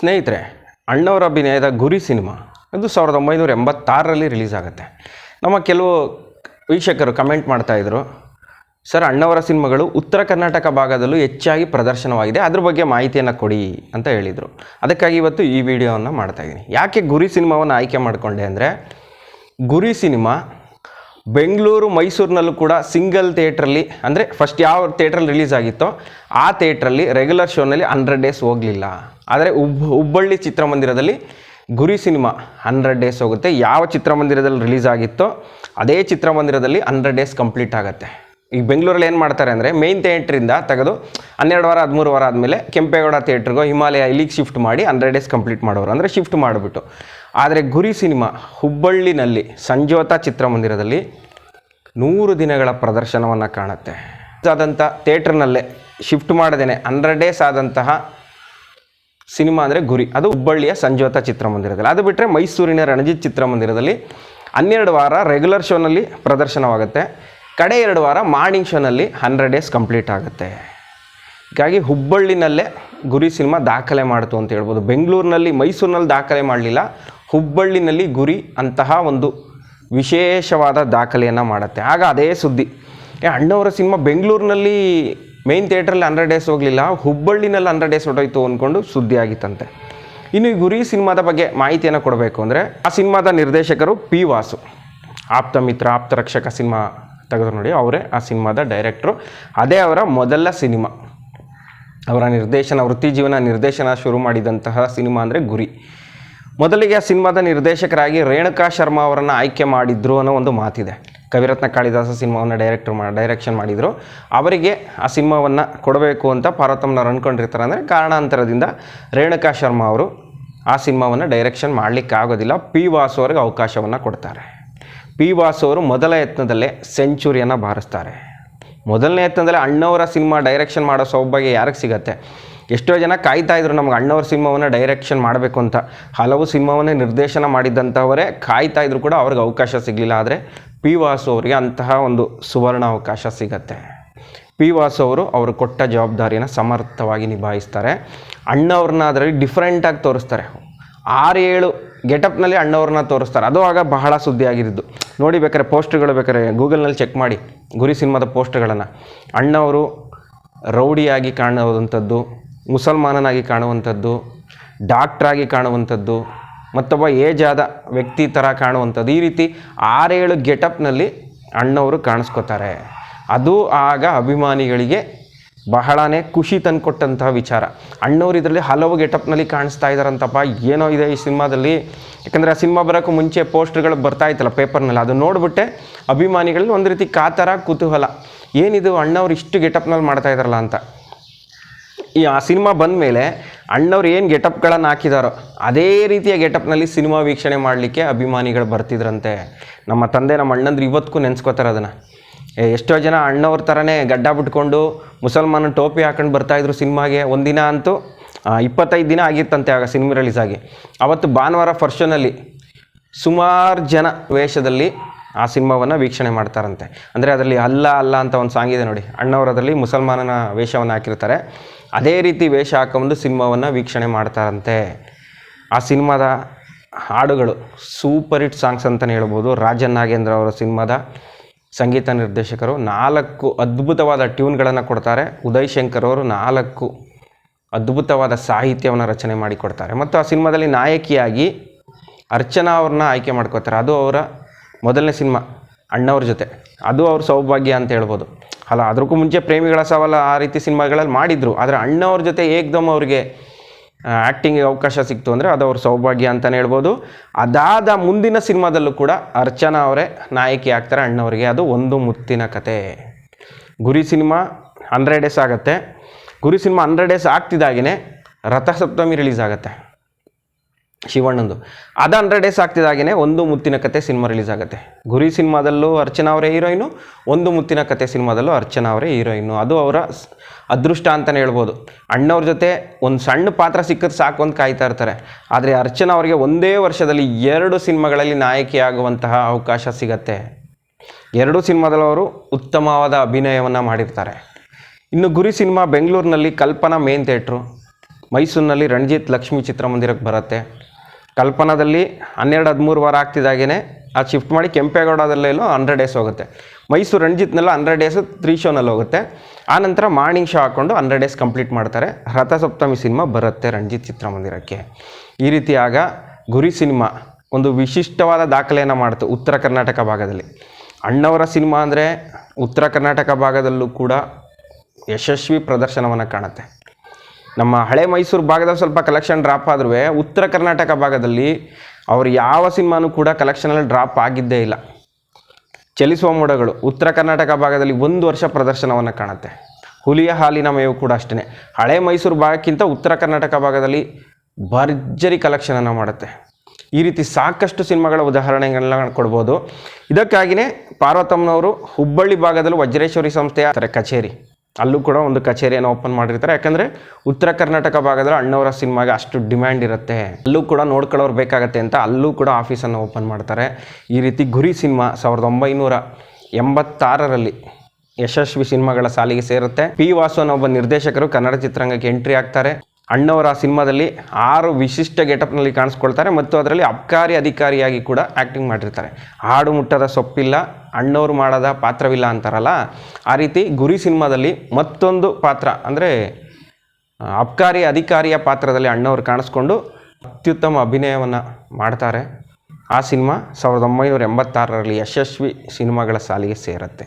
ಸ್ನೇಹಿತರೆ, ಅಣ್ಣವರ ಅಭಿನಯದ ಗುರಿ ಸಿನಿಮಾ ಇದು ಸಾವಿರದ ಒಂಬೈನೂರ ಎಂಬತ್ತಾರರಲ್ಲಿ ರಿಲೀಸ್ ಆಗುತ್ತೆ. ನಮ್ಮ ಕೆಲವು ವೀಕ್ಷಕರು ಕಮೆಂಟ್ ಮಾಡ್ತಾಯಿದ್ರು ಸರ್, ಅಣ್ಣವರ ಸಿನಿಮಾಗಳು ಉತ್ತರ ಕರ್ನಾಟಕ ಭಾಗದಲ್ಲೂ ಹೆಚ್ಚಾಗಿ ಪ್ರದರ್ಶನವಾಗಿದೆ, ಅದ್ರ ಬಗ್ಗೆ ಮಾಹಿತಿಯನ್ನು ಕೊಡಿ ಅಂತ ಹೇಳಿದರು. ಅದಕ್ಕಾಗಿ ಇವತ್ತು ಈ ವಿಡಿಯೋವನ್ನು ಮಾಡ್ತಾಯಿದ್ದೀನಿ ಯಾಕೆ ಗುರಿ ಸಿನಿಮಾವನ್ನು ಆಯ್ಕೆ ಮಾಡಿಕೊಂಡೆ ಅಂದರೆ, ಗುರಿ ಸಿನಿಮಾ ಬೆಂಗಳೂರು, ಮೈಸೂರಿನಲ್ಲೂ ಕೂಡ ಸಿಂಗಲ್ ಥಿಯೇಟ್ರಲ್ಲಿ ಅಂದರೆ ಫಸ್ಟ್ ಯಾವ ಥಿಯೇಟ್ರಲ್ಲಿ ರಿಲೀಸ್ ಆಗಿತ್ತೋ, ಆ ಥಿಯೇಟ್ರಲ್ಲಿ ರೆಗ್ಯುಲರ್ ಶೋನಲ್ಲಿ ಹಂಡ್ರೆಡ್ ಡೇಸ್ ಹೋಗಲಿಲ್ಲ. ಆದರೆ ಹುಬ್, ಹುಬ್ಬಳ್ಳಿ ಚಿತ್ರಮಂದಿರದಲ್ಲಿ ಗುರಿ ಸಿನಿಮಾ ಹಂಡ್ರೆಡ್ ಡೇಸ್ ಹೋಗುತ್ತೆ. ಯಾವ ಚಿತ್ರಮಂದಿರದಲ್ಲಿ ರಿಲೀಸ್ ಆಗಿತ್ತೋ, ಅದೇ ಚಿತ್ರಮಂದಿರದಲ್ಲಿ ಹಂಡ್ರೆಡ್ ಡೇಸ್ ಕಂಪ್ಲೀಟ್ ಆಗುತ್ತೆ. ಈಗ ಬೆಂಗಳೂರಲ್ಲಿ ಏನು ಮಾಡ್ತಾರೆ ಅಂದರೆ ಮೇನ್ ಥಿಯೇಟ್ರಿಂದ ತೆಗೆದು ಹನ್ನೆರಡು ವಾರ, ಹದಿಮೂರು ವಾರ ಆದಮೇಲೆ ಕೆಂಪೇಗೌಡ ಥಿಯೇಟ್ರಿಗೋ ಹಿಮಾಲಯ, ಇಲ್ಲಿಗೆ ಶಿಫ್ಟ್ ಮಾಡಿ ಹಂಡ್ರೆಡ್ ಡೇಸ್ ಕಂಪ್ಲೀಟ್ ಮಾಡೋರು. ಅಂದರೆ ಶಿಫ್ಟ್ ಮಾಡಿಬಿಟ್ಟು ಆದರೆ ಗುರಿ ಸಿನಿಮಾ ಹುಬ್ಬಳ್ಳಿನಲ್ಲಿ ಸಂಜೋತ ಚಿತ್ರಮಂದಿರದಲ್ಲಿ ನೂರು ದಿನಗಳ ಪ್ರದರ್ಶನವನ್ನು ಕಾಣುತ್ತೆ. ಆದಂಥ ಥಿಯೇಟ್ರ್ನಲ್ಲೇ ಶಿಫ್ಟ್ ಮಾಡದೇನೆ ಹಂಡ್ರೆಡ್ ಡೇಸ್ ಆದಂತಹ ಸಿನಿಮಾ ಅಂದರೆ ಗುರಿ. ಅದು ಹುಬ್ಬಳ್ಳಿಯ ಸಂಜೋತ ಚಿತ್ರಮಂದಿರದಲ್ಲಿ. ಅದು ಬಿಟ್ಟರೆ ಮೈಸೂರಿನ ರಣಜಿತ್ ಚಿತ್ರಮಂದಿರದಲ್ಲಿ ಹನ್ನೆರಡು ವಾರ ರೆಗ್ಯುಲರ್ ಶೋನಲ್ಲಿ ಪ್ರದರ್ಶನವಾಗುತ್ತೆ. ಕಡೆ ಎರಡು ವಾರ ಮಾರ್ನಿಂಗ್ ಶೋನಲ್ಲಿ ಹಂಡ್ರೆಡ್ ಡೇಸ್ ಕಂಪ್ಲೀಟ್ ಆಗುತ್ತೆ. ಹೀಗಾಗಿ ಹುಬ್ಬಳ್ಳಿನಲ್ಲೇ ಗುರಿ ಸಿನಿಮಾ ದಾಖಲೆ ಮಾಡಿತು ಅಂತ ಹೇಳ್ಬೋದು. ಬೆಂಗಳೂರಿನಲ್ಲಿ ಮೈಸೂರಿನಲ್ಲಿ ದಾಖಲೆ ಮಾಡಲಿಲ್ಲ. ಹುಬ್ಬಳ್ಳಿನಲ್ಲಿ ಗುರಿ ಅಂತಹ ಒಂದು ವಿಶೇಷವಾದ ದಾಖಲೆಯನ್ನು ಮಾಡುತ್ತೆ. ಆಗ ಅದೇ ಸುದ್ದಿ. ಏ, ಅಣ್ಣವರ ಸಿನಿಮಾ ಬೆಂಗಳೂರಿನಲ್ಲಿ ಮೇನ್ ಥಿಯೇಟ್ರಲ್ಲಿ ಹಂಡ್ರೆಡ್ ಡೇಸ್ ಹೋಗಲಿಲ್ಲ, ಹುಬ್ಬಳ್ಳಿನಲ್ಲಿ ಹಂಡ್ರೆಡ್ ಡೇಸ್ ಹೊಟ್ಟೋಯ್ತು ಅಂದ್ಕೊಂಡು ಸುದ್ದಿ ಆಗಿತ್ತಂತೆ ಇನ್ನು ಈ ಗುರಿ ಸಿನಿಮಾದ ಬಗ್ಗೆ ಮಾಹಿತಿಯನ್ನು ಕೊಡಬೇಕು ಅಂದರೆ, ಆ ಸಿನಿಮಾದ ನಿರ್ದೇಶಕರು ಪಿ ವಾಸು. ಆಪ್ತ ಮಿತ್ರ, ಆಪ್ತ ರಕ್ಷಕ ಸಿನಿಮಾ ತೆಗೆದು ನೋಡಿ, ಅವರೇ ಆ ಸಿನಿಮಾದ ಡೈರೆಕ್ಟ್ರು ಅದೇ ಅವರ ಮೊದಲ ಸಿನಿಮಾ. ಅವರ ನಿರ್ದೇಶನ, ವೃತ್ತಿ ಜೀವನ ನಿರ್ದೇಶನ ಶುರು ಮಾಡಿದಂತಹ ಸಿನಿಮಾ ಅಂದರೆ ಗುರಿ. ಮೊದಲಿಗೆ ಆ ಸಿನಿಮಾದ ನಿರ್ದೇಶಕರಾಗಿ ರೇಣುಕಾ ಶರ್ಮಾ ಅವರನ್ನು ಆಯ್ಕೆ ಮಾಡಿದ್ರು ಅನ್ನೋ ಒಂದು ಮಾತಿದೆ. ಕವಿರತ್ನ ಕಾಳಿದಾಸ ಸಿನಿಮಾವನ್ನು ಡೈರೆಕ್ಟರ್ ಮಾ ಡೈರೆಕ್ಷನ್ ಮಾಡಿದರು. ಅವರಿಗೆ ಆ ಸಿನಿಮಾವನ್ನು ಕೊಡಬೇಕು ಅಂತ ಪಾರ್ವತಮ್ಮನವ್ರು ಅಂದ್ಕೊಂಡಿರ್ತಾರೆ ಅಂದರೆ ಕಾರಣಾಂತರದಿಂದ ರೇಣುಕಾ ಶರ್ಮಾ ಅವರು ಆ ಸಿನಿಮಾವನ್ನು ಡೈರೆಕ್ಷನ್ ಮಾಡಲಿಕ್ಕೆ ಆಗೋದಿಲ್ಲ. ಪಿ ವಾಸು ಅವರಿಗೆ ಅವಕಾಶವನ್ನು ಕೊಡ್ತಾರೆ. ಪಿ ವಾಸು ಅವರು ಮೊದಲ ಯತ್ನದಲ್ಲೇ ಸೆಂಚುರಿಯನ್ನು ಬಾರಿಸ್ತಾರೆ. ಮೊದಲನೇ ಯತ್ನದಲ್ಲೇ ಅಣ್ಣವರ ಸಿನಿಮಾ ಡೈರೆಕ್ಷನ್ ಮಾಡೋ ಸೌಭಾಗ್ಯ ಯಾರಿಗೆ ಸಿಗತ್ತೆ? ಎಷ್ಟೋ ಜನ ಕಾಯ್ತಾ ಇದ್ರು, ನಮ್ಗೆ ಅಣ್ಣವ್ರ ಸಿನಿಮಾವನ್ನು ಡೈರೆಕ್ಷನ್ ಮಾಡಬೇಕು ಅಂತ. ಹಲವು ಸಿನಿಮಾವನ್ನೇ ನಿರ್ದೇಶನ ಮಾಡಿದ್ದಂಥವರೇ ಕಾಯ್ತಾ ಇದ್ರು ಕೂಡ ಅವ್ರಿಗೆ ಅವಕಾಶ ಸಿಗಲಿಲ್ಲ. ಆದರೆ ಪಿ ವಾಸು ಅವರಿಗೆ ಅಂತಹ ಒಂದು ಸುವರ್ಣ ಅವಕಾಶ ಸಿಗತ್ತೆ. ಪಿ ವಾಸು ಅವರು ಅವರು ಕೊಟ್ಟ ಜವಾಬ್ದಾರಿಯನ್ನು ಸಮರ್ಥವಾಗಿ ನಿಭಾಯಿಸ್ತಾರೆ. ಅಣ್ಣವ್ರನ್ನ ಅದರಲ್ಲಿ ಡಿಫ್ರೆಂಟಾಗಿ ತೋರಿಸ್ತಾರೆ. ಆರು ಏಳು ಗೆಟಪ್ನಲ್ಲಿ ಅಣ್ಣವ್ರನ್ನ ತೋರಿಸ್ತಾರೆ. ಅದು ಆಗ ಬಹಳ ಸುದ್ದಿ ಆಗಿದ್ದು. ನೋಡಿ ಬೇಕಾದ್ರೆ ಪೋಸ್ಟ್ಗಳು ಬೇಕಾದ್ರೆ ಗೂಗಲ್ನಲ್ಲಿ ಚೆಕ್ ಮಾಡಿ. ಗುರಿ ಸಿನಿಮಾದ ಪೋಸ್ಟ್ಗಳನ್ನು. ಅಣ್ಣವರು ರೌಡಿಯಾಗಿ ಕಾಣುವಂಥದ್ದು ಮುಸಲ್ಮಾನನಾಗಿ ಕಾಣುವಂಥದ್ದು ಡಾಕ್ಟ್ರಾಗಿ ಕಾಣುವಂಥದ್ದು, ಮತ್ತೊಬ್ಬ ಏಜ್ ಆದ ವ್ಯಕ್ತಿ ಥರ ಕಾಣುವಂಥದ್ದು, ಈ ರೀತಿ ಆರೇಳು ಗೆಟಪ್ನಲ್ಲಿ ಅಣ್ಣವರು ಕಾಣಿಸ್ಕೋತಾರೆ. ಅದು ಆಗ ಅಭಿಮಾನಿಗಳಿಗೆ ಬಹಳನೇ ಖುಷಿ ತಂದುಕೊಟ್ಟಂತಹ ವಿಚಾರ. ಅಣ್ಣವರು ಇದರಲ್ಲಿ ಹಲವು ಗೆಟಪ್ನಲ್ಲಿ ಕಾಣಿಸ್ತಾ ಇದ್ದಾರಂತಪ್ಪ ಏನೋ ಇದೆ ಈ ಸಿನಿಮಾದಲ್ಲಿ. ಯಾಕಂದರೆ ಆ ಸಿನಿಮಾ ಬರೋಕ್ಕೂ ಮುಂಚೆ ಪೋಸ್ಟ್ಗಳು ಬರ್ತಾ ಇತ್ತಲ್ಲ ಪೇಪರ್ನಲ್ಲಿ ಅದು ನೋಡಿಬಿಟ್ಟೆ ಅಭಿಮಾನಿಗಳಲ್ಲಿ ಒಂದು ರೀತಿ ಕಾತರ ಕುತೂಹಲ. ಏನಿದು ಅಣ್ಣವ್ರು ಇಷ್ಟು ಗೆಟಪ್ನಲ್ಲಿ ಮಾಡ್ತಾ ಇದ್ದಾರಲ್ಲ ಅಂತ. ಈ ಆ ಸಿನಿಮಾ ಬಂದ ಮೇಲೆ ಅಣ್ಣವ್ರು ಏನು ಗೆಟಪ್ಗಳನ್ನು ಹಾಕಿದಾರೋ ಅದೇ ರೀತಿಯ ಗೆಟಪ್ನಲ್ಲಿ ಸಿನಿಮಾ ವೀಕ್ಷಣೆ ಮಾಡಲಿಕ್ಕೆ ಅಭಿಮಾನಿಗಳು ಬರ್ತಿದ್ರಂತೆ. ನಮ್ಮ ತಂದೆ ನಮ್ಮ ಅಣ್ಣಂದ್ರೆ ಇವತ್ತಿಗೂ ನೆನೆಸ್ಕೋತಾರೆ ಅದನ್ನು. ಎಷ್ಟೋ ಜನ ಅಣ್ಣವ್ರ ಥರನೇ ಗಡ್ಡ ಬಿಟ್ಕೊಂಡು ಮುಸಲ್ಮಾನ ಟೋಪಿ ಹಾಕೊಂಡು ಬರ್ತಾಯಿದ್ರು ಸಿನಿಮಾಗೆ. ಒಂದಿನ ಅಂತೂ ಇಪ್ಪತ್ತೈದು ದಿನ ಆಗಿತ್ತಂತೆ ಆಗ ಸಿನಿಮಾ ರಿಲೀಸ್ ಆಗಿ. ಅವತ್ತು ಭಾನುವಾರ ಫರ್ಷನಲ್ಲಿ ಸುಮಾರು ಜನ ವೇಷದಲ್ಲಿ ಆ ಸಿನಿಮಾವನ್ನು ವೀಕ್ಷಣೆ ಮಾಡ್ತಾರಂತೆ. ಅಂದರೆ ಅದರಲ್ಲಿ ಅಲ್ಲ ಅಲ್ಲ ಅಂತ ಒಂದು ಸಾಂಗ್ ಇದೆ ನೋಡಿ. ಅಣ್ಣವರದಲ್ಲಿ ಮುಸಲ್ಮಾನನ ವೇಷವನ್ನು ಹಾಕಿರ್ತಾರೆ. ಅದೇ ರೀತಿ ವೇಷ ಹಾಕೊಂಡು ಸಿನಿಮಾವನ್ನು ವೀಕ್ಷಣೆ ಮಾಡ್ತಾರಂತೆ. ಆ ಸಿನಿಮಾದ ಹಾಡುಗಳು ಸೂಪರ್ ಹಿಟ್ ಸಾಂಗ್ಸ್ ಅಂತಲೇ ಹೇಳ್ಬೋದು. ರಾಜನ್ ನಾಗೇಂದ್ರ ಅವರ ಸಿನಿಮಾದ ಸಂಗೀತ ನಿರ್ದೇಶಕರು ನಾಲ್ಕು ಅದ್ಭುತವಾದ ಟ್ಯೂನ್ಗಳನ್ನು ಕೊಡ್ತಾರೆ. ಉದಯ್ ಶಂಕರ್ ಅವರು ನಾಲ್ಕು ಅದ್ಭುತವಾದ ಸಾಹಿತ್ಯವನ್ನು ರಚನೆ ಮಾಡಿಕೊಡ್ತಾರೆ. ಮತ್ತು ಆ ಸಿನಿಮಾದಲ್ಲಿ ನಾಯಕಿಯಾಗಿ ಅರ್ಚನಾ ಅವ್ರನ್ನ ಆಯ್ಕೆ ಮಾಡ್ಕೋತಾರೆ. ಅದು ಅವರ ಮೊದಲನೇ ಸಿನಿಮಾ, ಅಣ್ಣವ್ರ ಜೊತೆ. ಅದು ಅವ್ರ ಸೌಭಾಗ್ಯ ಅಂತ ಹೇಳ್ಬೋದು. ಅಲ್ಲ ಅದಕ್ಕೂ ಮುಂಚೆ ಪ್ರೇಮಿಗಳ ಸವಾಲ ಆ ರೀತಿ ಸಿನಿಮಾಗಳಲ್ಲಿ ಮಾಡಿದರು. ಆದರೆ ಅಣ್ಣವ್ರ ಜೊತೆ ಏಕ್ದಮ್ ಅವ್ರಿಗೆ ಆ್ಯಕ್ಟಿಂಗಿಗೆ ಅವಕಾಶ ಸಿಕ್ತು ಅಂದರೆ ಅದು ಅವ್ರ ಸೌಭಾಗ್ಯ ಅಂತಲೇ ಹೇಳ್ಬೋದು. ಅದಾದ ಮುಂದಿನ ಸಿನಿಮಾದಲ್ಲೂ ಕೂಡ ಅರ್ಚನಾ ಅವರೇ ನಾಯಕಿ ಆಗ್ತಾರೆ ಅಣ್ಣವರಿಗೆ. ಅದು ಒಂದು ಮುತ್ತಿನ ಕತೆ. ಗುರಿ ಸಿನಿಮಾ ಹಂಡ್ರೆಡ್ ಡೇಸ್ ಆಗುತ್ತೆ. ಗುರಿ ಸಿನಿಮಾ ಹಂಡ್ರೆಡ್ ಡೇಸ್ ಆಗ್ತಿದ್ದಾಗೇ ರಥಸಪ್ತಮಿ ರಿಲೀಸ್ ಆಗುತ್ತೆ. ಶಿವಣ್ಣಂದು. ಅದು ಹಂಡ್ರೆಡ್ ಡೇಸ್ ಆಗ್ತಿದ್ದಾಗೇ ಒಂದು ಮುತ್ತಿನ ಕತೆ ಸಿನಿಮಾ ರಿಲೀಸ್ ಆಗುತ್ತೆ. ಗುರಿ ಸಿನಿಮಾದಲ್ಲೂ ಅರ್ಚನಾ ಅವರೇ ಹೀರೋಯಿನು, ಒಂದು ಮುತ್ತಿನ ಕತೆ ಸಿನಿಮಾದಲ್ಲೂ ಅರ್ಚನಾ ಅವರೇ ಹೀರೋಯಿನು. ಅದು ಅವರ ಅದೃಷ್ಟ ಅಂತಲೇ ಹೇಳ್ಬೋದು. ಅಣ್ಣವ್ರ ಜೊತೆ ಒಂದು ಸಣ್ಣ ಪಾತ್ರ ಸಿಕ್ಕಿದ್ರೆ ಸಾಕು ಅಂತ ಕಾಯ್ತಾ ಇರ್ತಾರೆ. ಆದರೆ ಅರ್ಚನಾ ಅವರಿಗೆ ಒಂದೇ ವರ್ಷದಲ್ಲಿ ಎರಡು ಸಿನಿಮಾಗಳಲ್ಲಿ ನಾಯಕಿಯಾಗುವಂತಹ ಅವಕಾಶ ಸಿಗತ್ತೆ. ಎರಡೂ ಸಿನಿಮಾದಲ್ಲೂ ಅವರು ಉತ್ತಮವಾದ ಅಭಿನಯವನ್ನು ಮಾಡಿರ್ತಾರೆ. ಇನ್ನು ಗುರಿ ಸಿನಿಮಾ ಬೆಂಗಳೂರಿನಲ್ಲಿ ಕಲ್ಪನಾ ಮೇನ್ ಥಿಯೇಟ್ರು, ಮೈಸೂರಿನಲ್ಲಿ ರಣಜಿತ್ ಲಕ್ಷ್ಮಿ ಚಿತ್ರಮಂದಿರಕ್ಕೆ ಬರುತ್ತೆ. ಕಲ್ಪನಾದಲ್ಲಿ ಹನ್ನೆರಡು, ಹದಿಮೂರು ವಾರ ಆಗ್ತಿದ್ದಾಗೇ ಅದು ಶಿಫ್ಟ್ ಮಾಡಿ ಕೆಂಪೇಗೌಡದಲ್ಲೆಲ್ಲೋ ಹಂಡ್ರೆಡ್ ಡೇಸ್ ಹೋಗುತ್ತೆ. ಮೈಸೂರು ರಣಜಿತ್ನೆಲ್ಲ ಹಂಡ್ರೆಡ್ ಡೇಸು ತ್ರೀ ಶೋನಲ್ಲಿ ಹೋಗುತ್ತೆ. ಆನಂತರ ಮಾರ್ನಿಂಗ್ ಶೋ ಹಾಕ್ಕೊಂಡು ಹಂಡ್ರೆಡ್ ಡೇಸ್ ಕಂಪ್ಲೀಟ್ ಮಾಡ್ತಾರೆ. ರಥಸಪ್ತಮಿ ಸಿನಿಮಾ ಬರುತ್ತೆ ರಣಜಿತ್ ಚಿತ್ರಮಂದಿರಕ್ಕೆ. ಈ ರೀತಿ ಆಗ ಗುರಿ ಸಿನಿಮಾ ಒಂದು ವಿಶಿಷ್ಟವಾದ ದಾಖಲೆಯನ್ನು ಮಾಡ್ತು ಉತ್ತರ ಕರ್ನಾಟಕ ಭಾಗದಲ್ಲಿ. ಅಣ್ಣವರ ಸಿನಿಮಾ ಅಂದರೆ ಉತ್ತರ ಕರ್ನಾಟಕ ಭಾಗದಲ್ಲೂ ಕೂಡ ಯಶಸ್ವಿ ಪ್ರದರ್ಶನವನ್ನು ಕಾಣುತ್ತೆ. ನಮ್ಮ ಹಳೆ ಮೈಸೂರು ಭಾಗದಲ್ಲಿ ಸ್ವಲ್ಪ ಕಲೆಕ್ಷನ್ ಡ್ರಾಪ್ ಆದ್ರೂ ಉತ್ತರ ಕರ್ನಾಟಕ ಭಾಗದಲ್ಲಿ ಅವ್ರು ಯಾವ ಸಿನಿಮಾನೂ ಕೂಡ ಕಲೆಕ್ಷನಲ್ಲಿ ಡ್ರಾಪ್ ಆಗಿದ್ದೇ ಇಲ್ಲ. ಚಲಿಸುವ ಮೋಡಗಳು, ಉತ್ತರ ಕರ್ನಾಟಕ ಭಾಗದಲ್ಲಿ ಒಂದು ವರ್ಷ ಪ್ರದರ್ಶನವನ್ನು ಕಾಣುತ್ತೆ. ಹುಲಿಯ ಹಾಲಿನ ಮೇವು ಕೂಡ ಅಷ್ಟೇ ಹಳೆ ಮೈಸೂರು ಭಾಗಕ್ಕಿಂತ ಉತ್ತರ ಕರ್ನಾಟಕ ಭಾಗದಲ್ಲಿ ಭರ್ಜರಿ ಕಲೆಕ್ಷನನ್ನು ಮಾಡುತ್ತೆ. ಈ ರೀತಿ ಸಾಕಷ್ಟು ಸಿನಿಮಾಗಳ ಉದಾಹರಣೆಗಳನ್ನ ಕೊಡ್ಬೋದು. ಇದಕ್ಕಾಗಿಯೇ ಪಾರ್ವತಮ್ಮನವರು ಹುಬ್ಬಳ್ಳಿ ಭಾಗದಲ್ಲೂ ವಜ್ರೇಶ್ವರಿ ಸಂಸ್ಥೆಯ ಕಚೇರಿ. ಅಲ್ಲೂ ಕೂಡ ಒಂದು ಕಚೇರಿಯನ್ನು ಓಪನ್ ಮಾಡಿರ್ತಾರೆ. ಯಾಕಂದರೆ ಉತ್ತರ ಕರ್ನಾಟಕ ಭಾಗದಲ್ಲಿ ಅಣ್ಣವರ ಸಿನಿಮಾಗೆ ಅಷ್ಟು ಡಿಮ್ಯಾಂಡ್ ಇರುತ್ತೆ. ಅಲ್ಲೂ ಕೂಡ ನೋಡ್ಕೊಳ್ಳೋರು ಬೇಕಾಗತ್ತೆ ಅಂತ ಅಲ್ಲೂ ಕೂಡ ಆಫೀಸನ್ನು ಓಪನ್ ಮಾಡ್ತಾರೆ. ಈ ರೀತಿ ಗುರಿ ಸಿನಿಮಾ ಸಾವಿರದ ಒಂಬೈನೂರ ಎಂಬತ್ತಾರರಲ್ಲಿ ಯಶಸ್ವಿ ಸಿನಿಮಾಗಳ ಸಾಲಿಗೆ ಸೇರುತ್ತೆ. ಪಿ ವಾಸು ಅನ್ನೋ ಒಬ್ಬ ನಿರ್ದೇಶಕರು ಕನ್ನಡ ಚಿತ್ರರಂಗಕ್ಕೆ ಎಂಟ್ರಿ ಆಗ್ತಾರೆ. ಅಣ್ಣವರ ಸಿನಿಮಾದಲ್ಲಿ ಆರು ವಿಶಿಷ್ಟ ಗೆಟಪ್ನಲ್ಲಿ ಕಾಣಿಸ್ಕೊಳ್ತಾರೆ ಮತ್ತು ಅದರಲ್ಲಿ ಅಬ್ಕಾರಿ ಅಧಿಕಾರಿಯಾಗಿ ಕೂಡ ಆ್ಯಕ್ಟಿಂಗ್ ಮಾಡಿರ್ತಾರೆ. ಹಾಡು ಮುಟ್ಟದ ಸೊಪ್ಪಿಲ್ಲ. ಅಣ್ಣವರು ಮಾಡದ ಪಾತ್ರವಿಲ್ಲ ಅಂತಾರಲ್ಲ, ಆ ರೀತಿ ಗುರಿ ಸಿನಿಮಾದಲ್ಲಿ ಮತ್ತೊಂದು ಪಾತ್ರ, ಅಂದರೆ ಅಬ್ಕಾರಿ ಅಧಿಕಾರಿಯ ಪಾತ್ರದಲ್ಲಿ ಅಣ್ಣವ್ರು ಕಾಣಿಸ್ಕೊಂಡು ಅತ್ಯುತ್ತಮ ಅಭಿನಯವನ್ನು ಮಾಡ್ತಾರೆ. ಆ ಸಿನಿಮಾ ಸಾವಿರದ ಒಂಬೈನೂರ ಎಂಬತ್ತಾರರಲ್ಲಿ ಯಶಸ್ವಿ ಸಿನಿಮಾಗಳ ಸಾಲಿಗೆ ಸೇರುತ್ತೆ.